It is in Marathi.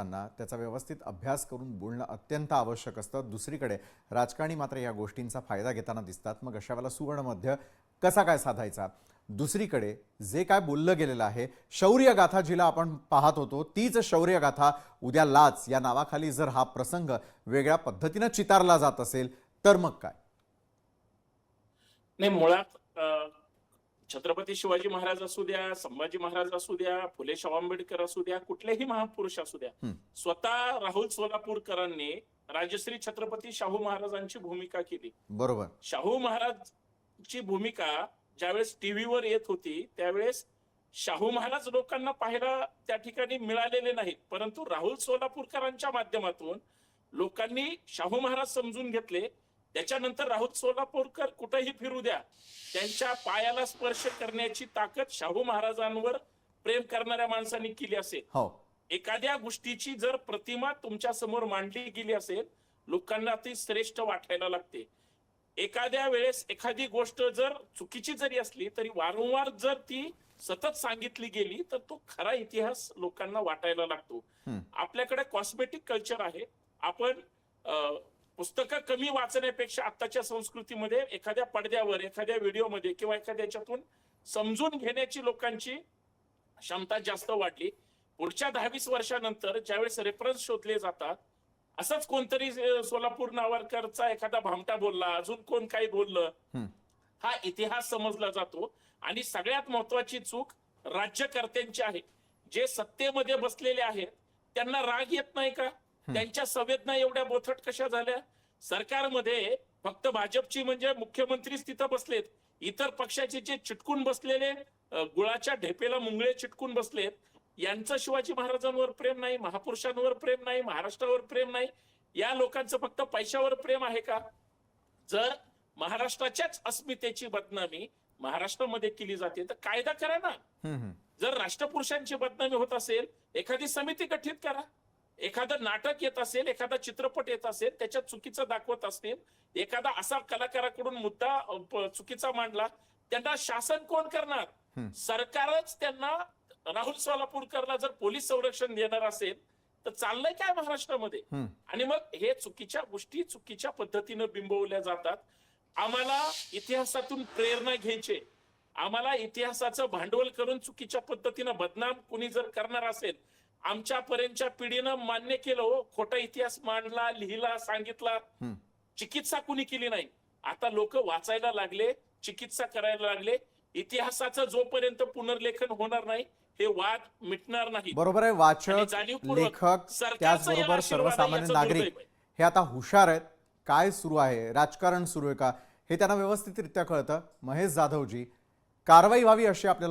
त्यांना त्याचा व्यवस्थित अभ्यास करून बोलणं अत्यंत आवश्यक असतं. दुसरीकडे राजकारणी मात्र या गोष्टींचा फायदा घेताना दिसतात. मग अशा वेळेला सुवर्णमध्य कसा काय साधायचा? दुसरीकडे जे काय बोललं गेलेलं आहे शौर्यगाथा जिला आपण पाहत होतो तीच शौर्यगाथा उद्या लाच या नावाखाली जर हा प्रसंग वेगळ्या पद्धतीनं चितारला जात असेल तर मग काय? नाही मुळात छत्रपती शिवाजी महाराज असू द्या संभाजी महाराज असू द्या फुले शाहू आंबेडकर असू द्या कुठलेही महापुरुष असू द्या. स्वतः राहुल सोलापूरकरांनी राजश्री छत्रपती शाहू महाराजांची भूमिका केली. बरोबर. शाहू महाराजची भूमिका ज्यावेळेस टीव्हीवर येत होती त्यावेळेस शाहू महाराज लोकांना पाहायला त्या ठिकाणी मिळालेले नाहीत. परंतु राहुल सोलापूरकरांच्या माध्यमातून लोकांनी शाहू महाराज समजून घेतले त्याच्यानंतर राहुल सोलापूरकर कुठेही फिरू द्या. त्यांच्या पायाला स्पर्श करण्याची ताकद शाहू महाराजांवर प्रेम करणाऱ्या माणसांनी केली असेल. हो. एखाद्या गोष्टीची जर प्रतिमा तुमच्यासमोर मांडली गेली असेल लोकांना ती श्रेष्ठ वाटायला लागते. एखाद्या वेळेस एखादी गोष्ट जर चुकीची जरी असली तरी वारंवार जर ती सतत सांगितली गेली तर तो खरा इतिहास लोकांना वाटायला लागतो. आपल्याकडे कॉस्मेटिक कल्चर आहे. आपण पुस्तकं कमी वाचण्यापेक्षा आत्ताच्या संस्कृतीमध्ये एखाद्या पडद्यावर एखाद्या व्हिडिओमध्ये किंवा एखाद्या याच्यातून समजून घेण्याची लोकांची क्षमता जास्त वाढली. पुढच्या दहावीस वर्षानंतर ज्यावेळेस रेफरन्स शोधले जातात असंच कोणतरी सोलापूर नावारकरचा एखादा भामटा बोलला अजून कोण काही बोललं. हा इतिहास समजला जातो. आणि सगळ्यात महत्वाची चूक राज्यकर्त्यांची आहे. जे सत्तेमध्ये बसलेले आहेत त्यांना राग येत नाही का? त्यांच्या संवेदना एवढ्या बोथट कशा झाल्या? सरकारमध्ये फक्त भाजपची म्हणजे मुख्यमंत्रीच तिथं बसलेत. इतर पक्षाचे जे चिटकून बसलेले गुळाच्या ढेपेला मुंगळे चिटकून बसलेत यांचं शिवाजी महाराजांवर प्रेम नाही महापुरुषांवर प्रेम नाही महाराष्ट्रावर प्रेम नाही. या लोकांचं फक्त पैशावर प्रेम आहे का? जर महाराष्ट्राच्याच अस्मितेची बदनामी महाराष्ट्रामध्ये केली जाते तर कायदा करा ना. जर राष्ट्रपुरुषांची बदनामी होत असेल एखादी समिती गठीत करा. एखादं नाटक येत असेल एखादा चित्रपट येत असेल त्याच्यात चुकीचं दाखवत असतील एखादा असा कलाकाराकडून मुद्दा चुकीचा मांडला त्यांना शासन कोण करणार. सरकारच त्यांना राहुल सोलापूरकरला जर पोलीस संरक्षण देणार असेल तर चाललंय काय महाराष्ट्रामध्ये. आणि मग हे चुकीच्या गोष्टी चुकीच्या पद्धतीनं बिंबवल्या जातात आम्हाला इतिहासातून प्रेरणा घ्यायचे आम्हाला इतिहासाचं भांडवल करून चुकीच्या पद्धतीनं बदनाम कुणी जर करणार असेल आमच्या पर्यंतच्या पिढीनं मान्य केलं हो. खोटा इतिहास मांडला लिहिला सांगितला. चिकित्सा कुणी केली नाही. आता लोक वाचायला लागले चिकित्सा करायला लागले. इतिहासाचं जोपर्यंत पुनर्लेखन होणार नाही हे वाद मिटणार नाही. बरोबर आहे वाचक लेखक त्याचबरोबर सर्वसामान्य नागरिक. हे आता हुशार आहेत. काय सुरू आहे? राजकारण सुरू आहे का? हे त्यांना व्यवस्थितरित्या कळतं. महेश जाधवजी कारवाई व्हावी अशी आपल्याला